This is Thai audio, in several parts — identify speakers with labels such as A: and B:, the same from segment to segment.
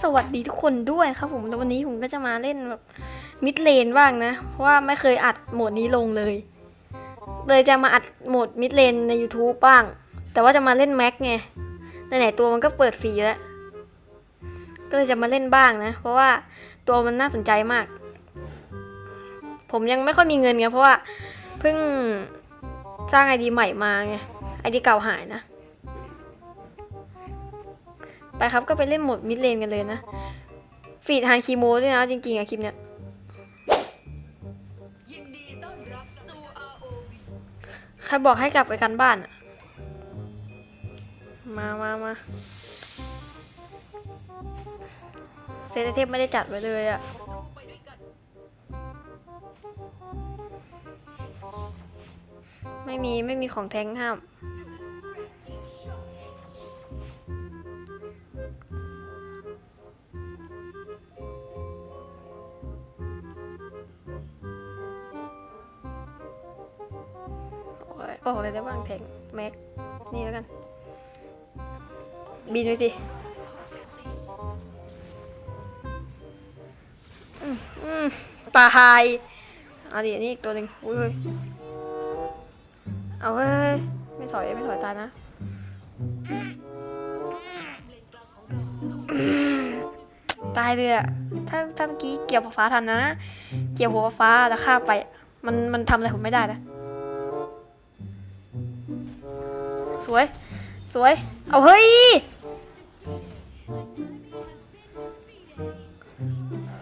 A: สวัสดีทุกคนด้วยครับผมแล้ววันนี้ผมก็จะมาเล่นแบบมิดเลนบ้างนะ เพราะว่าไม่เคยอัดโหมดนี้ลงเลย เลยจะมาอัดโหมดมิดเลนใน YouTube บ้าง แต่ว่าจะมาเล่นแม็กไงไหนๆตัวมันก็เปิดฟรีแล้ว ก็เลยจะมาเล่นบ้างนะ เพราะว่าตัวมันน่าสนใจมาก ผมยังไม่ค่อยมีเงินไงเพราะว่าเพิ่งสร้างไอดีใหม่มาไงไอดีเก่าหายนะ ไปครับก็ไปเล่นหมดมิดเลนกันเลยนะ ฟีดทางคีโมด้วยนะจริงๆอะคลิปเนี้ยใครบอกให้กลับไปกันบ้านอะมามามาเซตเทมไม่ได้จัดไว้เลยอะ
B: ไปด้วยกัน
A: ไม่มี ไม่มีของแทงห้าม โอ้โอ้อะไรได้บ้างแทงแม็ก นี่แล้วกัน บินไปสิอืมอืมตายเอาดิอันนี่อีกตัวหนึ่งอุ้ยเอาเฮ้ย ไม่ถอยไม่ถอยตายนะตายเลยอะถ้าถ้าเมื่อกี้เกี่ยวฟ้าทันนะ เกี่ยวหัวฟ้าแล้วข้าไป มันมันทำอะไรผมไม่ได้นะ วย สวย เอาเฮ้ย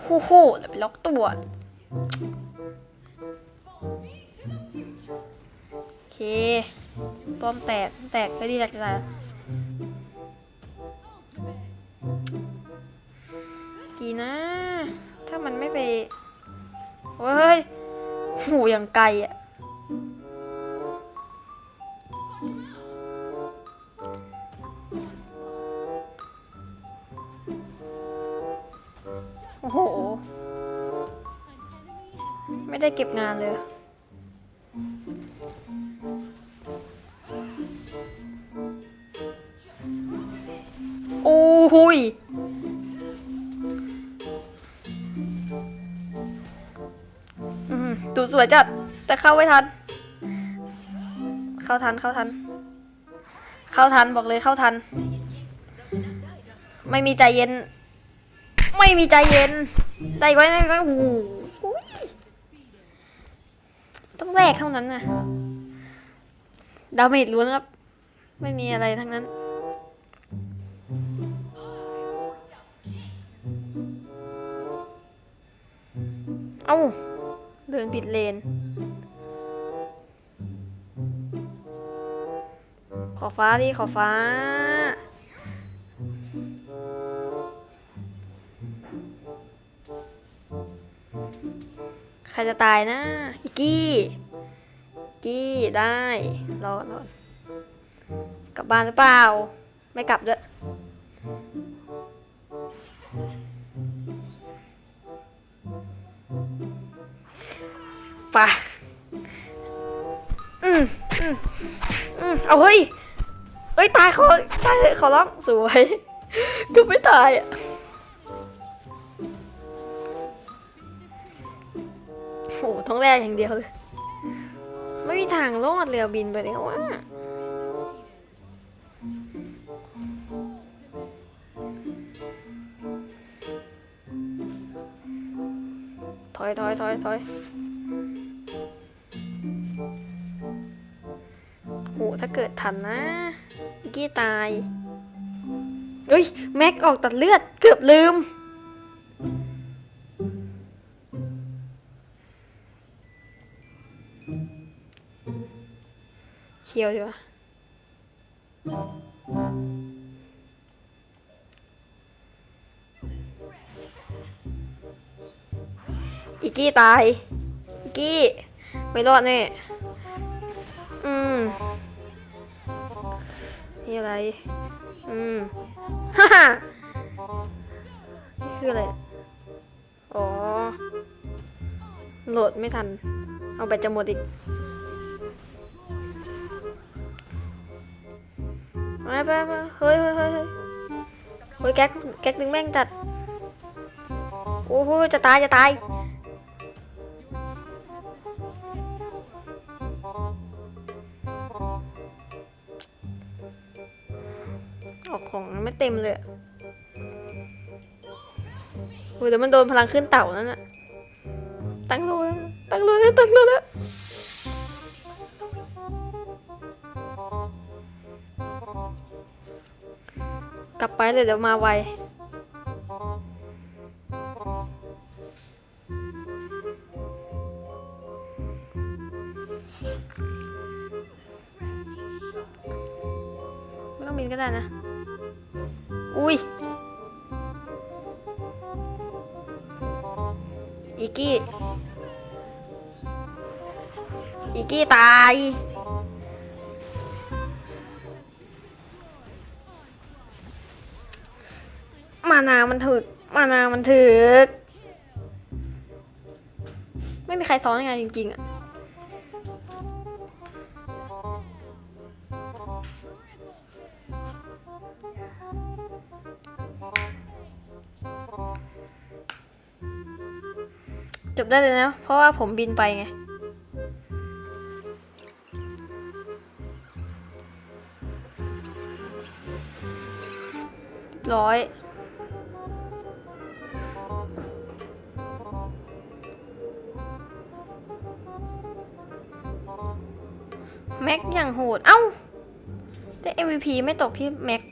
A: โอ้โหเดี๋ยวไปล็อกตัวโอเคป้อมแตกแตกไปดีแตกแตกกี่นะ ถ้ามันไม่ไปเฮ้ยหูอย่างไกลอะ อ้โห ไม่ได้เก็บงานเลย โอ้หุยอืมดูสวยจัด แต่เข้าไม่ทัน เข้าทันเข้าทัน เข้าทันบอกเลยเข้าทัน ไม่มีใจเย็น ไม่มีใจเย็นได้ไว้ได้ไว้โอ้โหต้องแรกเท่านั้นนะดาเมจล้วนครับ ไม่มีอะไรทั้งนั้น เอ้า เดินผิดเลน ขอฟ้าดิ ขอฟ้า ใครจะตายนะอิกกี้กี้ได้รอรอกลับบ้านหรือเปล่า ไม่กลับด้วยไปะอืมอืมอืมเอาเฮ้ยเอ้ย ตายเขาตายเลยขอร้องสวยก็ไม่ตายอะ โอ้โหท้องแรกอย่างเดียวเลย ไม่มีทางรอดเรือบินไปแล้วอะถอยถอยถอยถอยโอ้ถ้าเกิดทันนะอิกกี้ตายเฮ้ย แม็กออกตัดเลือดเกือบลืม เคียวดีกว่าอีกี้ตาย อีกี้ ไม่รอดแน่ อืม นี่อะไร อืม ฮ่าฮ่านี่คืออะไร อ๋อ โหลดไม่ทัน เอาแบตจะหมดอีก ไปไปไปเฮ้ยเฮ้ยเฮ้ยเฮ้ยแก๊กแก๊กดึงแม่งจัดโอ้โหจะตายจะตายออกของไม่เต็มเลยโอ้ยเดี๋ยวมันโดนพลังขึ้นเต่านั่นน่ะตั้งโลแล้วตั้งโลแล้วตั้งโลแล้ว กลับไปเลยเดี๋ยวมาไวไม่ต้องบินก็ได้นะ อุ้ยอีกี้ อีกกี้ตาย มานามันถึก มานามันถึก ไม่มีใครซ้อนงไงจริงๆอะจบได้เลยนะ เพราะว่าผมบินไปไง ร้อย แม็กอย่างโหด เอ้า แต่ MVP ไม่ตกที่แม็ก